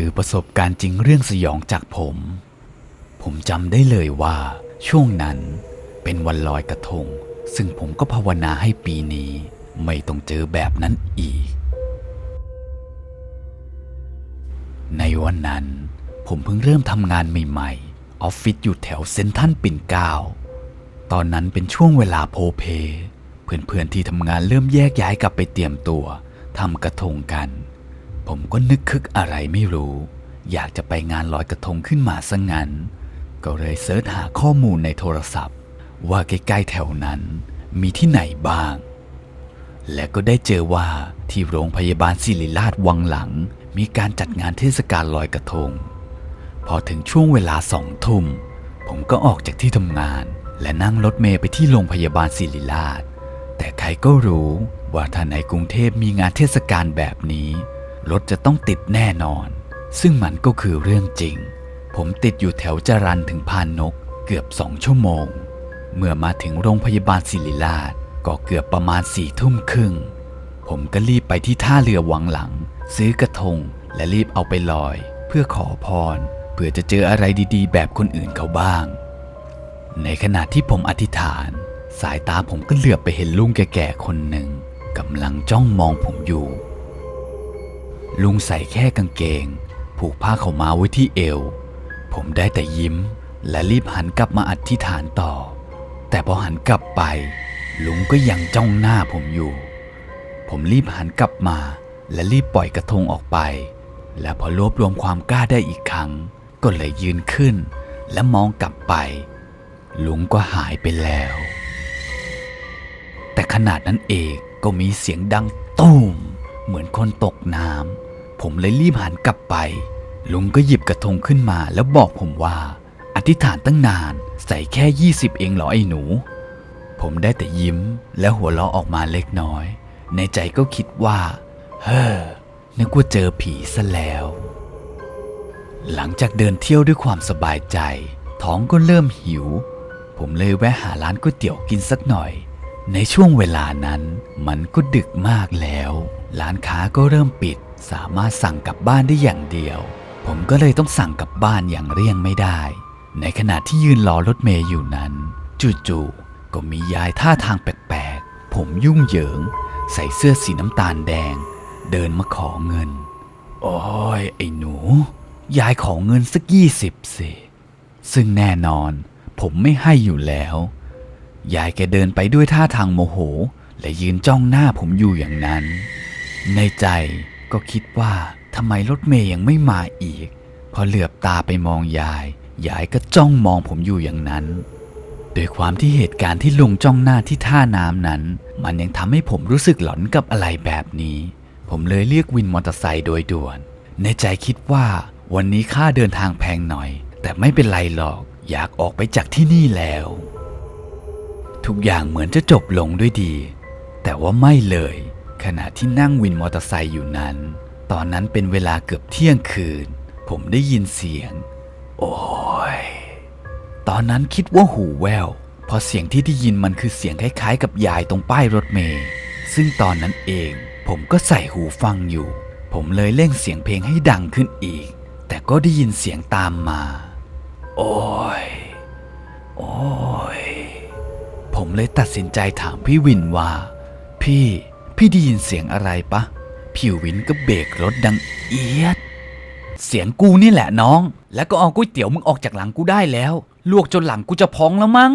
คือประสบการณ์จริงเรื่องสยองจากผม ผมจำได้เลยว่าช่วงนั้นเป็นวันลอยกระทง ซึ่งผมก็ภาวนาให้ปีนี้ไม่ต้องเจอแบบนั้นอีก ในวันนั้น ผมเพิ่งเริ่มทำงานใหม่ๆ ออฟฟิศอยู่แถวเซนทันปิ่นเกล้า ตอนนั้นเป็นช่วงเวลาโพเพ เพื่อนๆที่ทำงานเริ่มแยกย้ายกลับไปเตรียมตัวทำกระทงกัน ผมก็นึกคึกอะไรไม่รู้ อยากจะไปงานลอยกระทงขึ้นมาซะงั้น ก็เลยเสิร์ชหาข้อมูลในโทรศัพท์ ว่าใกล้ๆแถวนั้นมีที่ไหนบ้าง และก็ได้เจอว่าที่โรงพยาบาลศิริราชวังหลัง มีการจัดงานเทศกาลลอยกระทง พอถึงช่วงเวลาสองทุ่ม ผมก็ออกจากที่ทำงาน และนั่งรถเมล์ไปที่โรงพยาบาลศิริราช แต่ใครก็รู้ว่าถ้าในกรุงเทพมีงานเทศกาลแบบนี้ รถจะต้องติดแน่นอน ซึ่งมันก็คือเรื่องจริง ผมติดอยู่แถวจรันถึงพานนกเกือบสองชั่วโมง เมื่อมาถึงโรงพยาบาลศิริราชก็เกือบประมาณสี่ทุ่มครึ่ง ผมก็รีบไปที่ท่าเรือวังหลัง ซื้อกระทงและรีบเอาไปลอย เพื่อขอพร เพื่อจะเจออะไรดีๆ แบบคนอื่นเขาบ้าง ในขณะที่ผมอธิษฐาน สายตาผมก็เหลือบไปเห็นลุงแก่ๆคนหนึ่งกำลังจ้องมองผมอยู่ ลุงใส่แค่กางเกง ผูกผ้าเขามาไว้ที่เอว ผมได้แต่ยิ้ม และรีบหันกลับมาอธิษฐานต่อ แต่พอหันกลับไป ลุงก็ยังจ้องหน้าผมอยู่ ผมรีบหันกลับมา และรีบปล่อยกระทงออกไป และพอรวบรวมความกล้าได้อีกครั้ง ก็เลยยืนขึ้น และมองกลับไป ลุงก็หายไปแล้ว แต่ขนาดนั้นเองก็มีเสียงดังตุ้มเหมือนคนตกน้ำ ผมเลยรีบหันกลับไป ลุงก็หยิบกระทงขึ้นมาแล้วบอกผมว่า อธิษฐานตั้งนานใส่แค่ 20 เองเหรอไอ้หนู ผมได้แต่ยิ้มและหัวเราะออกมาเล็กน้อย ในใจก็คิดว่า เฮ้อนึกว่าเจอผีซะแล้ว หลังจากเดินเที่ยวด้วยความสบายใจ ท้องก็เริ่มหิว ผมเลยแวะหาร้านก๋วยเตี๋ยวกินสักหน่อย ในช่วงเวลานั้น มันก็ดึกมากแล้ว ร้านค้าก็เริ่มปิด สามารถสั่งกลับบ้านได้อย่างเดียว ผมก็เลยต้องสั่งกลับบ้านอย่างเลี่ยงไม่ได้ ในขณะที่ยืนรอรถเมย์อยู่นั้น จู่ๆก็มียายท่าทางแปลกๆ ผมยุ่งเหยิง ใส่เสื้อสีน้ำตาลแดง เดินมาขอเงิน โอ้ยไอ้หนู ยายขอเงินสักยี่สิบสิซึ่งแน่นอน ผมไม่ให้อยู่แล้ว ยายแกเดินไปด้วยท่าทางโมโห และยืนจ้องหน้าผมอยู่อย่างนั้น ในใจ ก็คิดว่าทำไมรถเมย์ยังไม่มาอีก พอเหลือบตาไปมองยาย ยายก็จ้องมองผมอยู่อย่างนั้นโดยความที่เหตุการณ์ที่ลุงจ้องหน้าที่ท่าน้ำนั้น มันยังทำให้ผมรู้สึกหลอนกับอะไรแบบนี้ ผมเลยเรียกวินมอเตอร์ไซค์โดยด่วน ในใจคิดว่า วันนี้ค่าเดินทางแพงหน่อย แต่ไม่เป็นไรหรอก อยากออกไปจากที่นี่แล้ว ทุกอย่างเหมือนจะจบลงด้วยดี แต่ว่าไม่เลย ขณะที่นั่งวินมอเตอร์ไซค์อยู่นั้น ตอนนั้นเป็นเวลาเกือบเที่ยงคืน ผมได้ยินเสียง โอ้ย ตอนนั้นคิดว่าหูแววพราะเสียงที่ได้ยินมันคือเสียงคล้ายๆ กับยายตรงป้ายรถเมล์ซึ่งตอนนั้นเอง ผมก็ใส่หูฟังอยู่ ผมเลยเร่งเสียงเพลงให้ดังขึ้นอีก แต่ก็ได้ยินเสียงตามมา โอ้ย โอ้ย ผมเลยตัดสินใจถามพี่วินว่า พี่ พี่ได้ยินเสียงอะไรปะพี่วินก็เบรกรถดังเอียด เสียงกูนี่แหละน้อง แล้วก็เอาก๋วยเตี๋ยวมึงออกจากหลังกูได้แล้ว ลวกจนหลังกูจะพองแล้วมั้ง